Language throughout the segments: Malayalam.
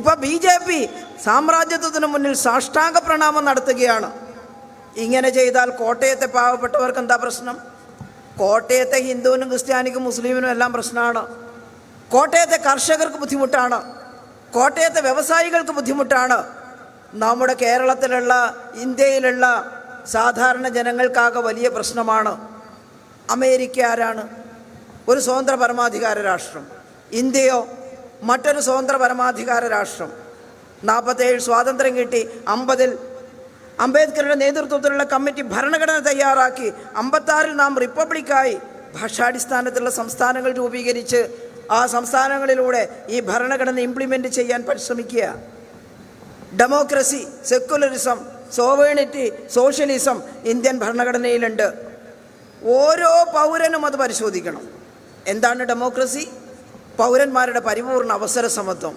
ഇപ്പൊ ബി ജെ പി സാമ്രാജ്യത്വത്തിന് മുന്നിൽ സാഷ്ടാംഗ പ്രണാമം നടത്തുകയാണ്. ഇങ്ങനെ ചെയ്താൽ കോട്ടയത്തെ പാവപ്പെട്ടവർക്ക് എന്താ പ്രശ്നം? കോട്ടയത്തെ ഹിന്ദുവിനും ക്രിസ്ത്യാനിക്കും മുസ്ലിമിനും എല്ലാം പ്രശ്നമാണ്. കോട്ടയത്തെ കർഷകർക്ക് ബുദ്ധിമുട്ടാണ്. കോട്ടയത്തെ വ്യവസായികൾക്ക് ബുദ്ധിമുട്ടാണ്. നമ്മുടെ കേരളത്തിലുള്ള ഇന്ത്യയിലുള്ള സാധാരണ ജനങ്ങൾക്കാകെ വലിയ പ്രശ്നമാണ്. അമേരിക്ക ആരാണ് ഒരു സ്വതന്ത്ര പരമാധികാര രാഷ്ട്രം. ഇന്ത്യയോ മറ്റൊരു സ്വതന്ത്ര പരമാധികാര രാഷ്ട്രം. നാൽപ്പത്തേഴ് സ്വാതന്ത്ര്യം കിട്ടി അമ്പതിൽ അംബേദ്കറുടെ നേതൃത്വത്തിലുള്ള കമ്മിറ്റി ഭരണഘടന തയ്യാറാക്കി അമ്പത്താറിൽ നാം റിപ്പബ്ലിക്കായി ഭാഷാടിസ്ഥാനത്തിലുള്ള സംസ്ഥാനങ്ങൾ രൂപീകരിച്ച് ആ സംസ്ഥാനങ്ങളിലൂടെ ഈ ഭരണഘടന ഇംപ്ലിമെന്റ് ചെയ്യാൻ പരിശ്രമിക്കുക. Democracy secularism sovereignty socialism Indian ഭരണഘടനയിലുണ്ട്. ഓരോ പൗരനും അത് പരിശോധിക്കണം. എന്താണ് ഡെമോക്രസി പൗരന്മാരുടെ പരിപൂർണ അവസര സമത്വം.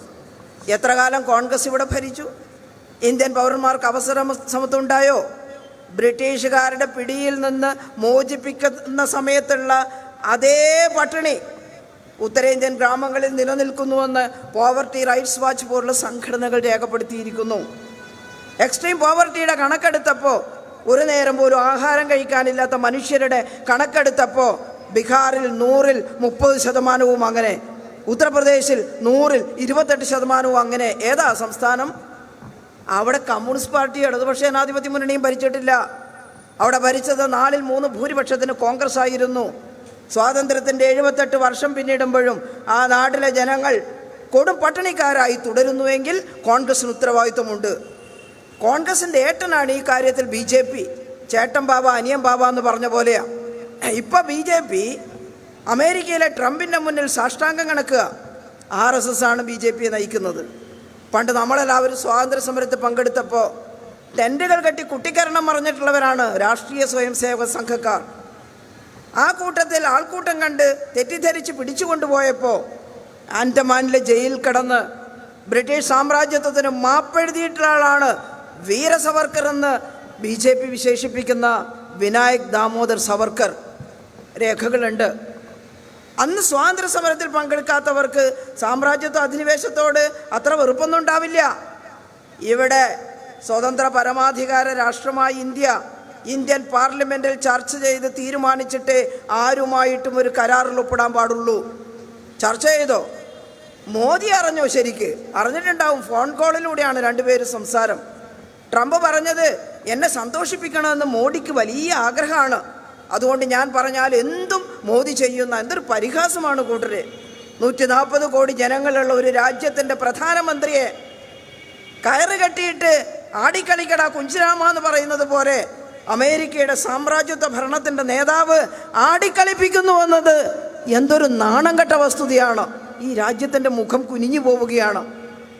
എത്ര കാലം കോൺഗ്രസ് ഇവിടെ ഭരിച്ചു? ഇന്ത്യൻ പൗരന്മാർക്ക് അവസര സമത്വം ഉണ്ടായോ? ബ്രിട്ടീഷുകാരുടെ പിടിയിൽ നിന്ന് മോചിപ്പിക്കുന്ന സമയത്തുള്ള അതേ പട്ടിണി ഉത്തരേന്ത്യൻ ഗ്രാമങ്ങളിൽ നിലനിൽക്കുന്നുവെന്ന് പോവർട്ടി റൈറ്റ്സ് വാച്ച് പോലുള്ള സംഘടനകൾ രേഖപ്പെടുത്തിയിരിക്കുന്നു. എക്സ്ട്രീം പോവർട്ടിയുടെ കണക്കെടുത്തപ്പോൾ ഒരു നേരം പോലും ആഹാരം കഴിക്കാനില്ലാത്ത മനുഷ്യരുടെ കണക്കെടുത്തപ്പോൾ ബീഹാറിൽ നൂറിൽ മുപ്പത് ശതമാനവും അങ്ങനെ ഉത്തർപ്രദേശിൽ നൂറിൽ ഇരുപത്തെട്ട് ശതമാനവും അങ്ങനെ ഏതാ സംസ്ഥാനം? അവിടെ കമ്മ്യൂണിസ്റ്റ് പാർട്ടി ഇടതുപക്ഷ ജനാധിപത്യ മുന്നണിയും ഭരിച്ചിട്ടില്ല. അവിടെ ഭരിച്ചത് നാലിൽ മൂന്ന് ഭൂരിപക്ഷത്തിന് കോൺഗ്രസ് ആയിരുന്നു. സ്വാതന്ത്ര്യത്തിന്റെ എഴുപത്തെട്ട് വർഷം പിന്നിടുമ്പോഴും ആ നാട്ടിലെ ജനങ്ങൾ കൊടും പട്ടിണിക്കാരായി തുടരുന്നുവെങ്കിൽ കോൺഗ്രസിന് ഉത്തരവാദിത്വമുണ്ട്. കോൺഗ്രസിന്റെ ഏട്ടനാണ് ഈ കാര്യത്തിൽ ബി ജെ പി. ചേട്ടൻ ബാബ അനിയൻ ബാബ എന്ന് പറഞ്ഞ പോലെയാണ് ഇപ്പം ബി ജെ പി അമേരിക്കയിലെ ട്രംപിന്റെ മുന്നിൽ സാഷ്ടാംഗം കണക്കുക. ആർ എസ് എസ് ആണ് ബി ജെ പിയെ നയിക്കുന്നത്. പണ്ട് നമ്മളെല്ലാവരും സ്വാതന്ത്ര്യ സമരത്തിൽ പങ്കെടുത്തപ്പോൾ ടെന്റുകൾ കെട്ടി കുട്ടിക്കരണം പറഞ്ഞിട്ടുള്ളവരാണ് രാഷ്ട്രീയ സ്വയം സേവക സംഘക്കാർ. ആ കൂട്ടത്തിൽ ആൾക്കൂട്ടം കണ്ട് തെറ്റിദ്ധരിച്ച് പിടിച്ചു കൊണ്ടുപോയപ്പോൾ ആൻഡമാനിലെ ജയിലിൽ കിടന്ന് ബ്രിട്ടീഷ് സാമ്രാജ്യത്വത്തിന് മാപ്പെഴുതിയിട്ടുള്ള ആളാണ് വീര സവർക്കർ എന്ന് ബി ജെ പി വിശേഷിപ്പിക്കുന്ന വിനായക് ദാമോദർ സവർക്കർ. രേഖകളുണ്ട്. അന്ന് സ്വാതന്ത്ര്യ സമരത്തിൽ പങ്കെടുക്കാത്തവർക്ക് സാമ്രാജ്യത്വ അധിനിവേശത്തോട് അത്ര വെറുപ്പൊന്നും ഉണ്ടാവില്ല. ഇവിടെ സ്വതന്ത്ര പരമാധികാര രാഷ്ട്രമായ ഇന്ത്യ ഇന്ത്യൻ പാർലമെന്റിൽ ചർച്ച ചെയ്ത് തീരുമാനിച്ചിട്ട് ആരുമായിട്ടും ഒരു കരാറിൽ ഒപ്പിടാൻ പാടുള്ളൂ. ചർച്ച ചെയ്തോ? മോദി അറിഞ്ഞോ ശരിക്ക്? അറിഞ്ഞിട്ടുണ്ടാവും. ഫോൺ കോളിലൂടെയാണ് രണ്ടുപേരും സംസാരം. ട്രംപ് പറഞ്ഞത് എന്നെ സന്തോഷിപ്പിക്കണമെന്ന് മോഡിക്ക് വലിയ ആഗ്രഹമാണ്. അതുകൊണ്ട് ഞാൻ പറഞ്ഞാൽ എന്തും മോദി ചെയ്യുന്ന എന്തൊരു പരിഹാസമാണ് കൂട്ടര്. നൂറ്റി നാൽപ്പത് കോടി ജനങ്ങളുള്ള ഒരു രാജ്യത്തിന്റെ പ്രധാനമന്ത്രിയെ കയറ് കെട്ടിയിട്ട് ആടിക്കളിക്കട കുഞ്ചിരാമ എന്ന് പറയുന്നത് പോലെ അമേരിക്കയുടെ സാമ്രാജ്യത്വ ഭരണത്തിന്റെ നേതാവ് ആടിക്കളിപ്പിക്കുന്നു എന്നത് എന്തൊരു നാണം കെട്ട വസ്തുതയാണ്. ഈ രാജ്യത്തിന്റെ മുഖം കുനിഞ്ഞു പോവുകയാണ്.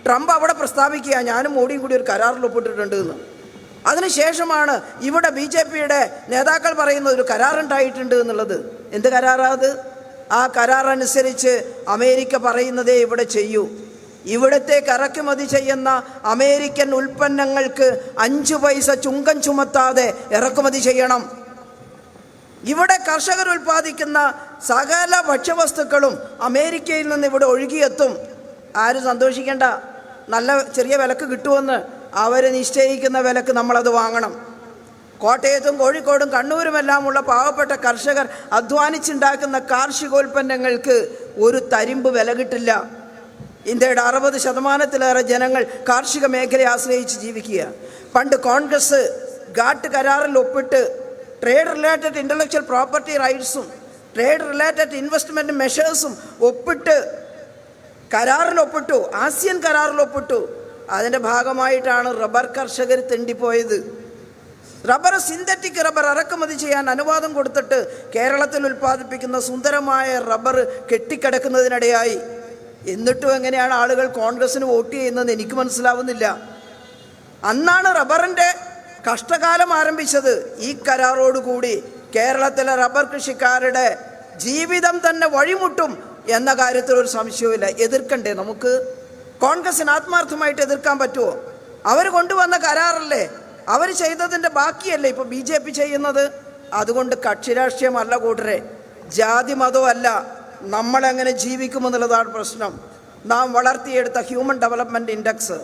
ട്രംപ് അവിടെ പ്രസ്താവിക്കുക ഞാനും മോഡിയും കൂടി ഒരു കരാറിൽ ഒപ്പിട്ടിട്ടുണ്ട് എന്ന്. അതിനുശേഷമാണ് ഇവിടെ ബി ജെ പിയുടെ നേതാക്കൾ പറയുന്ന ഒരു കരാറുണ്ടായിട്ടുണ്ട് എന്നുള്ളത്. എന്ത് കരാറാത് ആ കരാറനുസരിച്ച് അമേരിക്ക പറയുന്നതേ ഇവിടെ ചെയ്യൂ. ഇവിടുത്തെ ഇറക്കുമതി ചെയ്യുന്ന അമേരിക്കൻ ഉൽപ്പന്നങ്ങൾക്ക് അഞ്ച് പൈസ ചുങ്കം ചുമത്താതെ ഇറക്കുമതി ചെയ്യണം. ഇവിടെ കർഷകർ ഉൽപ്പാദിക്കുന്ന സകല ഭക്ഷ്യവസ്തുക്കളും അമേരിക്കയിൽ നിന്ന് ഇവിടെ ഒഴുകിയെത്തും. ആരും സന്തോഷിക്കേണ്ട. നല്ല ചെറിയ വിലക്ക് കിട്ടുമെന്ന് അവർ നിശ്ചയിക്കുന്ന വിലക്ക് നമ്മളത് വാങ്ങണം. കോട്ടയത്തും കോഴിക്കോടും കണ്ണൂരുമെല്ലാമുള്ള പാവപ്പെട്ട കർഷകർ അധ്വാനിച്ചുണ്ടാക്കുന്ന കാർഷികോൽപ്പന്നങ്ങൾക്ക് ഒരു തരിമ്പ് വില കിട്ടില്ല. ഇന്ത്യയുടെ അറുപത് ശതമാനത്തിലേറെ ജനങ്ങൾ കാർഷിക മേഖലയെ ആശ്രയിച്ച് ജീവിക്കുക. പണ്ട് കോൺഗ്രസ് ഗാട്ട് കരാറിൽ ഒപ്പിട്ട് ട്രേഡ് റിലേറ്റഡ് ഇന്റലക്ച്വൽ പ്രോപ്പർട്ടി റൈറ്റ്സും ട്രേഡ് റിലേറ്റഡ് ഇൻവെസ്റ്റ്മെന്റ് മെഷേഴ്സും ഒപ്പിട്ട് കരാറിൽ ഒപ്പിട്ടു ആസിയൻ കരാറിൽ ഒപ്പിട്ടു. അതിന്റെ ഭാഗമായിട്ടാണ് റബ്ബർ കർഷകർ തെണ്ടിപ്പോയത്. റബ്ബർ സിന്തറ്റിക് റബ്ബർ ഇറക്കുമതി ചെയ്യാൻ അനുവാദം കൊടുത്തിട്ട് കേരളത്തിൽ ഉൽപ്പാദിപ്പിക്കുന്ന സുന്ദരമായ റബ്ബർ കെട്ടിക്കിടക്കുന്നതിനിടയായി. എന്നിട്ടും എങ്ങനെയാണ് ആളുകൾ കോൺഗ്രസ്സിന് വോട്ട് ചെയ്യുന്നതെന്ന് എനിക്ക് മനസ്സിലാവുന്നില്ല. അന്നാണ് റബ്ബറിന്റെ കഷ്ടകാലം ആരംഭിച്ചത്. ഈ കരാറോടുകൂടി കേരളത്തിലെ റബ്ബർ കൃഷിക്കാരുടെ ജീവിതം തന്നെ വഴിമുട്ടും എന്ന കാര്യത്തിൽ ഒരു സംശയവുമില്ല. എതിർക്കണ്ടേ നമുക്ക്? കോൺഗ്രസിന് ആത്മാർത്ഥമായിട്ട് എതിർക്കാൻ പറ്റുമോ അവർ കൊണ്ടുവന്ന കരാറല്ലേ? അവർ ചെയ്തതിന്റെ ബാക്കിയല്ലേ ഇപ്പോൾ ബി ജെ പി ചെയ്യുന്നത്? അതുകൊണ്ട് കക്ഷി രാഷ്ട്രീയമല്ല കൂട്ടരെ. ജാതി മതമല്ല. നമ്മളെങ്ങനെ ജീവിക്കുമെന്നുള്ളതാണ് പ്രശ്നം. നാം വളർത്തിയെടുത്ത ഹ്യൂമൻ ഡെവലപ്മെന്റ് ഇൻഡെക്സ്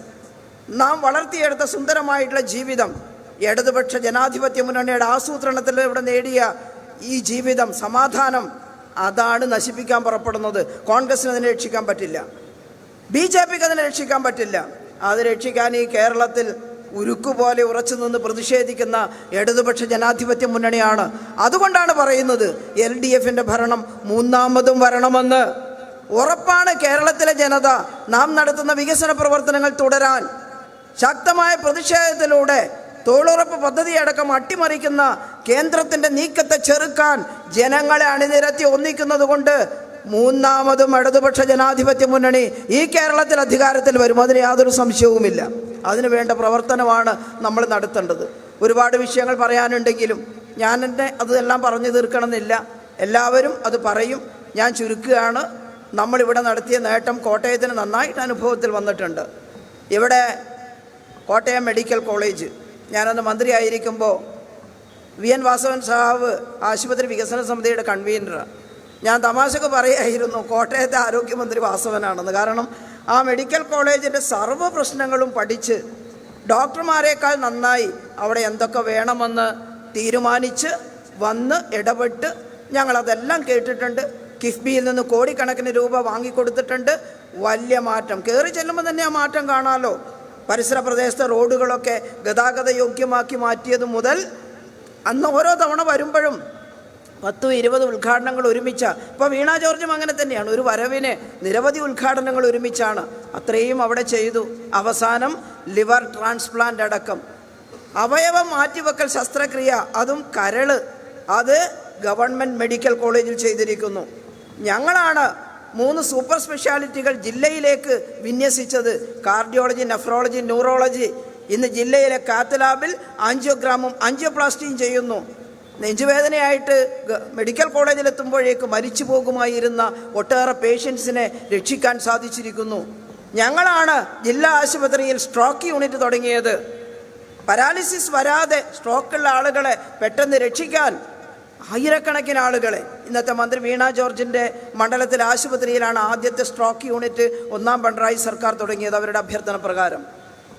നാം വളർത്തിയെടുത്ത സുന്ദരമായിട്ടുള്ള ജീവിതം. ഇടതുപക്ഷ ജനാധിപത്യ മുന്നണിയുടെ ആസൂത്രണത്തിൽ ഇവിടെ നേടിയ ഈ ജീവിതം സമാധാനം അതാണ് നശിപ്പിക്കാൻ പുറപ്പെടുന്നത്. കോൺഗ്രസിന് അതിനെ രക്ഷിക്കാൻ പറ്റില്ല. ബി ജെ പിക്ക് അതിനെ രക്ഷിക്കാൻ പറ്റില്ല. അത് രക്ഷിക്കാൻ ഈ കേരളത്തിൽ ഉരുക്കുപോലെ ഉറച്ചു നിന്ന് പ്രതിഷേധിക്കുന്ന ഇടതുപക്ഷ ജനാധിപത്യ മുന്നണിയാണ്. അതുകൊണ്ടാണ് പറയുന്നത് എൽ ഡി എഫിന്റെ ഭരണം മൂന്നാമതും വരണമെന്ന്. ഉറപ്പാണ് കേരളത്തിലെ ജനത നാം നടത്തുന്ന വികസന പ്രവർത്തനങ്ങൾ തുടരാൻ. ശക്തമായ പ്രതിഷേധത്തിലൂടെ തൊഴിലുറപ്പ് പദ്ധതിയടക്കം അട്ടിമറിക്കുന്ന കേന്ദ്രത്തിന്റെ നീക്കത്തെ ചെറുക്കാൻ ജനങ്ങളെ അണിനിരത്തി ഒന്നിക്കുന്നത് കൊണ്ട് മൂന്നാമതും ഇടതുപക്ഷ ജനാധിപത്യ മുന്നണി ഈ കേരളത്തിൽ അധികാരത്തിൽ വരും. അതിന് യാതൊരു സംശയവുമില്ല. അതിനു വേണ്ട പ്രവർത്തനമാണ് നമ്മൾ നടത്തേണ്ടത്. ഒരുപാട് വിഷയങ്ങൾ പറയാനുണ്ടെങ്കിലും ഞാൻ എന്റെ അതെല്ലാം പറഞ്ഞു തീർക്കണമെന്നില്ല. എല്ലാവരും അത് പറയും. ഞാൻ ചുരുക്കുകയാണ്. നമ്മളിവിടെ നടത്തിയ നേട്ടം കോട്ടയത്തിന് നന്നായിട്ട് അനുഭവത്തിൽ വന്നിട്ടുണ്ട്. ഇവിടെ കോട്ടയം മെഡിക്കൽ കോളേജ്. ഞാനന്ന് മന്ത്രിയായിരിക്കുമ്പോൾ വി എൻ വാസവൻ സാഹബ് ആശുപത്രി വികസന സമിതിയുടെ കൺവീനറാണ് ഞാൻ തമാശക്ക് പറയായിരുന്നു കോട്ടയത്തെ ആരോഗ്യമന്ത്രി വാസവനാണെന്ന്. കാരണം ആ മെഡിക്കൽ കോളേജിന്റെ സർവ പ്രശ്നങ്ങളും പഠിച്ച് ഡോക്ടർമാരെക്കാൾ നന്നായി അവിടെ എന്തൊക്കെ വേണമെന്ന് തീരുമാനിച്ച് വന്ന് ഇടപെട്ട് ഞങ്ങളതെല്ലാം കേട്ടിട്ടുണ്ട്. കിഫ്ബിയിൽ നിന്ന് കോടിക്കണക്കിന് രൂപ വാങ്ങിക്കൊടുത്തിട്ടുണ്ട്. വലിയ മാറ്റം. കയറി ചെല്ലുമ്പോൾ തന്നെ ആ മാറ്റം കാണാമല്ലോ പരിസര പ്രദേശത്തെ റോഡുകളൊക്കെ ഗതാഗത യോഗ്യമാക്കി മാറ്റിയത് മുതൽ അന്ന് ഓരോ തവണ വരുമ്പോഴും പത്തും ഇരുപത് ഉദ്ഘാടനങ്ങൾ ഒരുമിച്ച. ഇപ്പോൾ വീണ ജോർജും അങ്ങനെ തന്നെയാണ്. ഒരു വരവിന് നിരവധി ഉദ്ഘാടനങ്ങൾ ഒരുമിച്ചാണ്. അത്രയും അവിടെ ചെയ്തു. അവസാനം ലിവർ ട്രാൻസ്പ്ലാന്റ് അടക്കം. അവയവം മാറ്റിവെക്കൽ ശസ്ത്രക്രിയ അതും കരൾ. അത് ഗവൺമെന്റ് മെഡിക്കൽ കോളേജിൽ ചെയ്തിരിക്കുന്നു. ഞങ്ങളാണ് മൂന്ന് സൂപ്പർ സ്പെഷ്യാലിറ്റികൾ ജില്ലയിലേക്ക് വിന്യസിച്ചത്. Cardiology nephrology neurology. ഇന്ന് ജില്ലയിലെ കാത്ത് ലാബിൽ ആൻജിയോഗ്രാമും ആൻജിയോപ്ലാസ്റ്റിയും ചെയ്യുന്നു. നെഞ്ചുവേദനയായിട്ട് മെഡിക്കൽ കോളേജിലെത്തുമ്പോഴേക്ക് മരിച്ചു പോകുമായിരുന്ന ഒട്ടേറെ പേഷ്യൻസിനെ രക്ഷിക്കാൻ സാധിച്ചിരിക്കുന്നു. ഞങ്ങളാണ് ജില്ലാ ആശുപത്രിയിൽ സ്ട്രോക്ക് യൂണിറ്റ് തുടങ്ങിയത്. പരാലിസിസ് വരാതെ സ്ട്രോക്കുള്ള ആളുകളെ പെട്ടെന്ന് രക്ഷിക്കാൻ ആയിരക്കണക്കിന് ആളുകളെ. ഇന്നത്തെ മന്ത്രി വീണ ജോർജിന്റെ മണ്ഡലത്തിൽ ആശുപത്രിയിലാണ് ആദ്യത്തെ സ്ട്രോക്ക് യൂണിറ്റ് ഒന്നാം പിണറായി സർക്കാർ തുടങ്ങിയത് അവരുടെ അഭ്യർത്ഥന പ്രകാരം.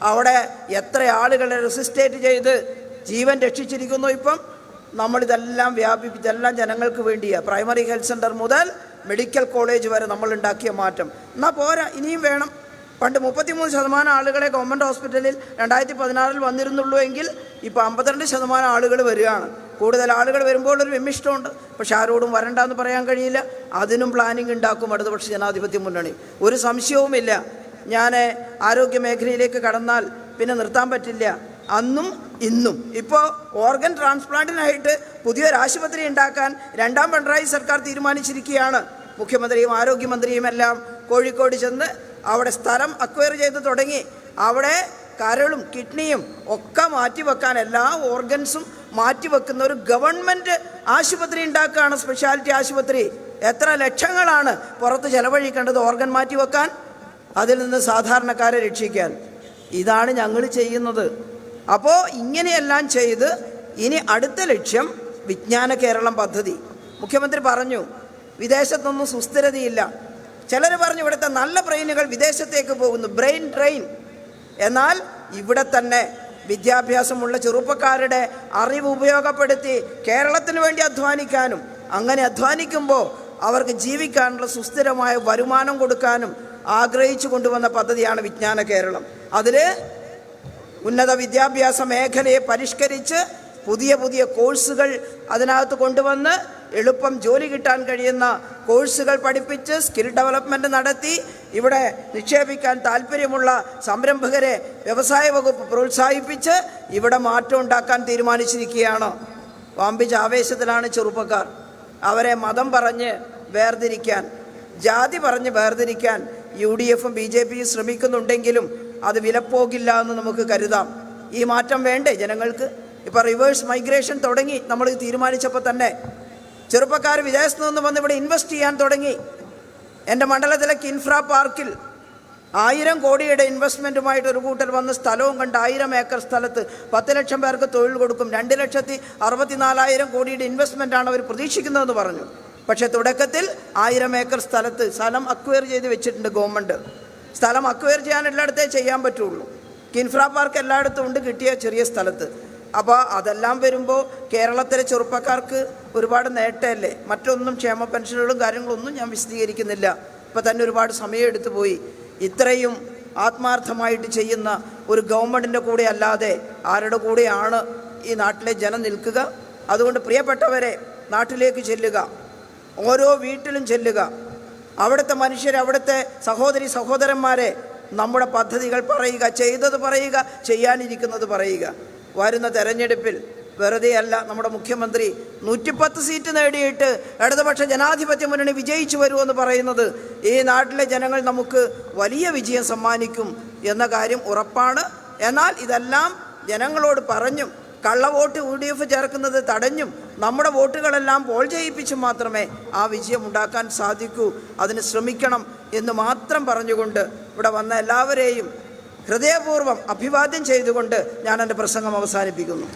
അവിടെ എത്ര ആളുകളെ റെസിസ്റ്റേറ്റ് ചെയ്ത് ജീവൻ രക്ഷിച്ചിരിക്കുന്നു ഇപ്പം? നമ്മളിതെല്ലാം വ്യാപിപ്പിച്ച് എല്ലാം ജനങ്ങൾക്ക് വേണ്ടിയാണ് പ്രൈമറി ഹെൽത്ത് സെന്റർ മുതൽ മെഡിക്കൽ കോളേജ് വരെ നമ്മൾ ഉണ്ടാക്കിയ മാറ്റം. എന്നാൽ പോരാ ഇനിയും വേണം. പണ്ട് മുപ്പത്തിമൂന്ന് ശതമാനം ആളുകളെ ഗവൺമെന്റ് ഹോസ്പിറ്റലിൽ രണ്ടായിരത്തി പതിനാറിൽ വന്നിരുന്നുള്ളൂ എങ്കിൽ ഇപ്പോൾ അമ്പത്തിരണ്ട് ശതമാനം ആളുകൾ വരികയാണ്. കൂടുതൽ ആളുകൾ വരുമ്പോൾ ഒരു വിമിഷ്ടമുണ്ട് പക്ഷെ ആരോടും വരണ്ട എന്ന് പറയാൻ കഴിയില്ല. അതിനും പ്ലാനിങ് ഉണ്ടാക്കും ഇടതുപക്ഷ ജനാധിപത്യ മുന്നണി. ഒരു സംശയവുമില്ല. ഞാൻ ആരോഗ്യ മേഖലയിലേക്ക് കടന്നാൽ പിന്നെ നിർത്താൻ പറ്റില്ല. അന്നും ഇന്നും. ഇപ്പോൾ ഓർഗൻ ട്രാൻസ്പ്ലാന്റിനായിട്ട് പുതിയൊരു ആശുപത്രി ഉണ്ടാക്കാൻ രണ്ടാം പിണറായി സർക്കാർ തീരുമാനിച്ചിരിക്കുകയാണ്. മുഖ്യമന്ത്രിയും ആരോഗ്യമന്ത്രിയും എല്ലാം കോഴിക്കോട് ചെന്ന് അവിടെ സ്ഥലം അക്വയർ ചെയ്ത് തുടങ്ങി. അവിടെ കരളും കിഡ്നിയും ഒക്കെ മാറ്റിവെക്കാൻ എല്ലാ ഓർഗൻസും മാറ്റിവെക്കുന്ന ഒരു ഗവൺമെന്റ് ആശുപത്രി ഉണ്ടാക്കുകയാണ് സ്പെഷ്യാലിറ്റി ആശുപത്രി. എത്ര ലക്ഷങ്ങളാണ് പുറത്ത് ചെലവഴിക്കേണ്ടത് ഓർഗൻ മാറ്റിവെക്കാൻ? അതിൽ നിന്ന് സാധാരണക്കാരെ രക്ഷിക്കാൻ. ഇതാണ് ഞങ്ങൾ ചെയ്യുന്നത്. അപ്പോൾ ഇങ്ങനെയെല്ലാം ചെയ്ത് ഇനി അടുത്ത ലക്ഷ്യം വിജ്ഞാന കേരളം പദ്ധതി. മുഖ്യമന്ത്രി പറഞ്ഞു വിദേശത്തൊന്നും സുസ്ഥിരതയില്ല. ചിലർ പറഞ്ഞു ഇവിടുത്തെ നല്ല ബ്രെയിനുകൾ വിദേശത്തേക്ക് പോകുന്നു ബ്രെയിൻ ട്രെയിൻ എന്നാൽ ഇവിടെ തന്നെ വിദ്യാഭ്യാസമുള്ള ചെറുപ്പക്കാരുടെ അറിവ് ഉപയോഗപ്പെടുത്തി കേരളത്തിന് വേണ്ടി അധ്വാനിക്കാനും അങ്ങനെ അധ്വാനിക്കുമ്പോൾ അവർക്ക് ജീവിക്കാനുള്ള സുസ്ഥിരമായ വരുമാനം കൊടുക്കാനും ആഗ്രഹിച്ചു കൊണ്ടുവന്ന പദ്ധതിയാണ് വിജ്ഞാന കേരളം. അതിൽ ഉന്നത വിദ്യാഭ്യാസ മേഖലയെ പരിഷ്കരിച്ച് പുതിയ പുതിയ കോഴ്സുകൾ അതിനകത്ത് കൊണ്ടുവന്ന് എളുപ്പം ജോലി കിട്ടാൻ കഴിയുന്ന കോഴ്സുകൾ പഠിപ്പിച്ച് സ്കിൽ ഡെവലപ്മെന്റ് നടത്തി ഇവിടെ നിക്ഷേപിക്കാൻ താല്പര്യമുള്ള സംരംഭകരെ വ്യവസായ വകുപ്പ് പ്രോത്സാഹിപ്പിച്ച് ഇവിടെ മാറ്റം ഉണ്ടാക്കാൻ തീരുമാനിച്ചിരിക്കുകയാണ്. വമ്പിച്ച ആവേശത്തിലാണ് ചെറുപ്പക്കാർ. അവരെ മതം പറഞ്ഞ് വേർതിരിക്കാൻ ജാതി പറഞ്ഞ് വേർതിരിക്കാൻ യു ഡി എഫും ബി ജെ പിയും ശ്രമിക്കുന്നുണ്ടെങ്കിലും അത് വിലപ്പോകില്ല എന്ന് നമുക്ക് കരുതാം. ഈ മാറ്റം വേണ്ടേ ജനങ്ങൾക്ക്? ഇപ്പോൾ റിവേഴ്സ് മൈഗ്രേഷൻ തുടങ്ങി. നമ്മൾ തീരുമാനിച്ചപ്പോൾ തന്നെ ചെറുപ്പക്കാർ വിദേശത്ത് നിന്ന് വന്ന് ഇവിടെ ഇൻവെസ്റ്റ് ചെയ്യാൻ തുടങ്ങി. എന്റെ മണ്ഡലത്തിലെ കിൻഫ്ര പാർക്കിൽ ആയിരം കോടിയുടെ ഇൻവെസ്റ്റ്മെന്റുമായിട്ട് ഒരു കൂട്ടർ വന്ന് സ്ഥലവും കണ്ട് ആയിരം ഏക്കർ സ്ഥലത്ത് പത്ത് ലക്ഷം പേർക്ക് തൊഴിൽ കൊടുക്കും. രണ്ട് ലക്ഷത്തി അറുപത്തിനാലായിരം കോടിയുടെ ഇൻവെസ്റ്റ്മെന്റാണ് അവർ പ്രതീക്ഷിക്കുന്നതെന്ന് പറഞ്ഞു. പക്ഷേ തുടക്കത്തിൽ ആയിരം ഏക്കർ സ്ഥലത്ത് സ്ഥലം അക്വയർ ചെയ്ത് വെച്ചിട്ടുണ്ട് ഗവൺമെന്റ് സ്ഥലം അക്വയർ ചെയ്യാൻ എല്ലായിടത്തേ ചെയ്യാൻ പറ്റുള്ളൂ. കിൻഫ്ര പാർക്ക് എല്ലായിടത്തും ഉണ്ട് കിട്ടിയ ചെറിയ സ്ഥലത്ത്. അപ്പോൾ അതെല്ലാം വരുമ്പോൾ കേരളത്തിലെ ചെറുപ്പക്കാർക്ക് ഒരുപാട് നേട്ടമല്ലേ മറ്റൊന്നും ക്ഷേമ പെൻഷനുകളും കാര്യങ്ങളൊന്നും ഞാൻ വിശദീകരിക്കുന്നില്ല. ഇപ്പം തന്നെ ഒരുപാട് സമയം എടുത്തു പോയി. ഇത്രയും ആത്മാർത്ഥമായിട്ട് ചെയ്യുന്ന ഒരു ഗവൺമെന്റിന്റെ കൂടെ അല്ലാതെ ആരുടെ കൂടെയാണ് ഈ നാട്ടിലെ ജനം നിൽക്കുക? അതുകൊണ്ട് പ്രിയപ്പെട്ടവരെ നാട്ടിലേക്ക് ചെല്ലുക. ഓരോ വീട്ടിലും ചെല്ലുക. അവിടുത്തെ മനുഷ്യർ അവിടുത്തെ സഹോദരി സഹോദരന്മാരെ നമ്മുടെ പദ്ധതികൾ പറയുക ചെയ്തത് പറയുക ചെയ്യാനിരിക്കുന്നത് പറയുക. വരുന്ന തെരഞ്ഞെടുപ്പിൽ വെറുതെയല്ല നമ്മുടെ മുഖ്യമന്ത്രി നൂറ്റിപ്പത്ത് സീറ്റ് നേടിയിട്ട് ഇടതുപക്ഷ ജനാധിപത്യ മുന്നണി വിജയിച്ചു വരുമെന്ന് പറയുന്നത് ഈ നാട്ടിലെ ജനങ്ങൾ നമുക്ക് വലിയ വിജയം സമ്മാനിക്കും എന്ന കാര്യം ഉറപ്പാണ്. എന്നാൽ ഇതെല്ലാം ജനങ്ങളോട് പറഞ്ഞും കള്ളവോട്ട് യു ഡി എഫ് ചേർക്കുന്നത് തടഞ്ഞും നമ്മുടെ വോട്ടുകളെല്ലാം പോൾ ചെയ്യിപ്പിച്ച് മാത്രമേ ആ വിജയം ഉണ്ടാക്കാൻ സാധിക്കൂ. അതിന് ശ്രമിക്കണം എന്ന് മാത്രം പറഞ്ഞുകൊണ്ട് ഇവിടെ വന്ന എല്ലാവരെയും ഹൃദയപൂർവം അഭിവാദ്യം ചെയ്തുകൊണ്ട് ഞാൻ എന്റെ പ്രസംഗം അവസാനിപ്പിക്കുന്നു.